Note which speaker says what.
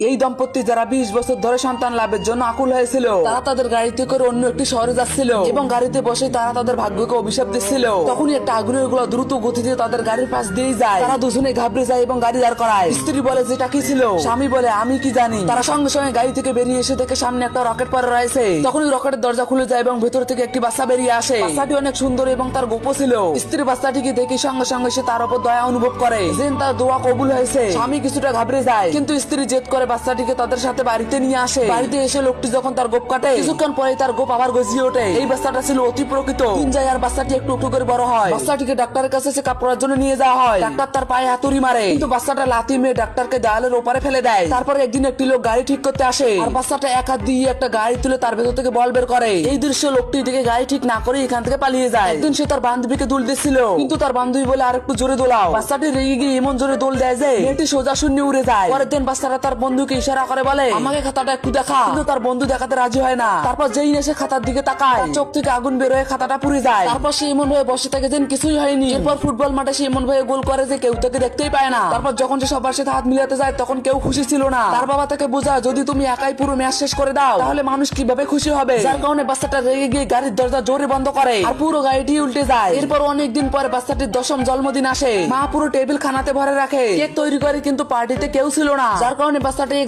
Speaker 1: এই দম্পতি যারা বিশ বছর ধরে সন্তান লাভের জন্য আকুল হয়েছিল, তারা তাদের গাড়িতে করে অন্য একটি শহরে যাচ্ছিল এবং গাড়িতে বসে তারা তাদের ভাগ্যকে অভিশাপ দিচ্ছিল। তখনই একটা আগুনেরগুলো দ্রুত গতিতে তাদের গাড়ির পাশ দিয়ে যায়। তারা দুজনে ঘাবড়ে যায় এবং গাড়ি দাঁড় করায়। স্ত্রী বলে, যেটা কি ছিল? স্বামী বলে, আমি কি জানি। তারা সঙ্গে সঙ্গে গাড়ি থেকে বেরিয়ে এসে দেখে সামনে একটা রকেট পরে রয়েছে। তখনই রকেটের দরজা খুলে যায় এবং ভেতর থেকে একটি বাচ্চা বেরিয়ে আসে। বাচ্চাটি অনেক সুন্দর এবং তার গোপ ছিল। স্ত্রী বাচ্চাটিকে দেখে সঙ্গে সঙ্গে সে তার উপর দয়া অনুভব করে। যেন তার দোয়া কবুল হয়েছে। স্বামী কিছুটা ঘাবড়ে যায়, কিন্তু স্ত্রী জেদ করে বাচ্চাটিকে তাদের সাথে বাড়িতে নিয়ে আসে। বাড়িতে এসে লোকটি যখন তার গোপ কাটে, কিছুক্ষণ পরে তার গোপ আবার গজিয়ে ওঠে। এই বাচ্চাটা ছিল অতি প্রকৃত। দিন যায় আর বাচ্চাটি একটু একটু করে বড় হয়। বাচ্চাটিকে ডাক্তারের কাছে চেক করার জন্য নিয়ে যাওয়া হয়। ডাক্তার তার পায়ে হাতুড়ি মারে। কিন্তু বাচ্চাটা লাথি মেয়ে ডাক্তারকে দেওয়ালের ওপারে ফেলে দেয়। তারপরে একদিন একটি লোক গাড়ি ঠিক করতে আসে। আর বাচ্চাটা এক হাত দিয়ে একটা গাড়ি তুলে তার ভেতর থেকে বল বের করে। এই দৃশ্য লোকটি দিকে গাড়ি ঠিক না করে এখান থেকে পালিয়ে যায়। একদিন সে তার বান্ধবীকে দুল দিচ্ছিল। কিন্তু তার বান্ধবী বলে আর একটু জোরে দোলাও। বাচ্চাটি রেগে গিয়ে এমন জোরে দোল দেয় যে, মেয়েটি সোজা শূন্য উড়ে যায়। পরের দিন বাচ্চাটা তার বন্ধুকে ইশারা করে বলে আমাকে খাতাটা একটু দেখা। কিন্তু তার বন্ধু দেখাতে রাজি হয় না। তারপর যেই না সে খাতার দিকে তাকায় চোখ থেকে আগুন বের হয়ে খাতাটা পুড়ে যায়। তারপর সে এমন ভাবে বসে থাকে যেন কিছুই হয়নি। এরপর ফুটবল মাঠে সে এমন ভাবে গোল করে যে কেউ তাকে দেখতেই পায় না। তারপর যখন সে সবার সাথে হাত মিলাতে যায় তখন কেউ খুশি ছিল না। তার বাবা তাকে বোঝায় যদি তুমি একাই পুরো ম্যাচ শেষ করে দাও তাহলে মানুষ কীভাবে খুশি হবে? যার কারণে বাচ্চাটা রেগে গিয়ে গাড়ির দরজা জোরে বন্ধ করে আর পুরো গাড়িটি উল্টে যায়। এরপর অনেকদিন পরে বাচ্চাটির দশম জন্মদিন আসে। মা পুরো টেবিল খানাতে ভরে রাখে। কেক তৈরি করে কিন্তু পার্টিতে কেউ ছিল না। যার কারণে বাচ্চাটি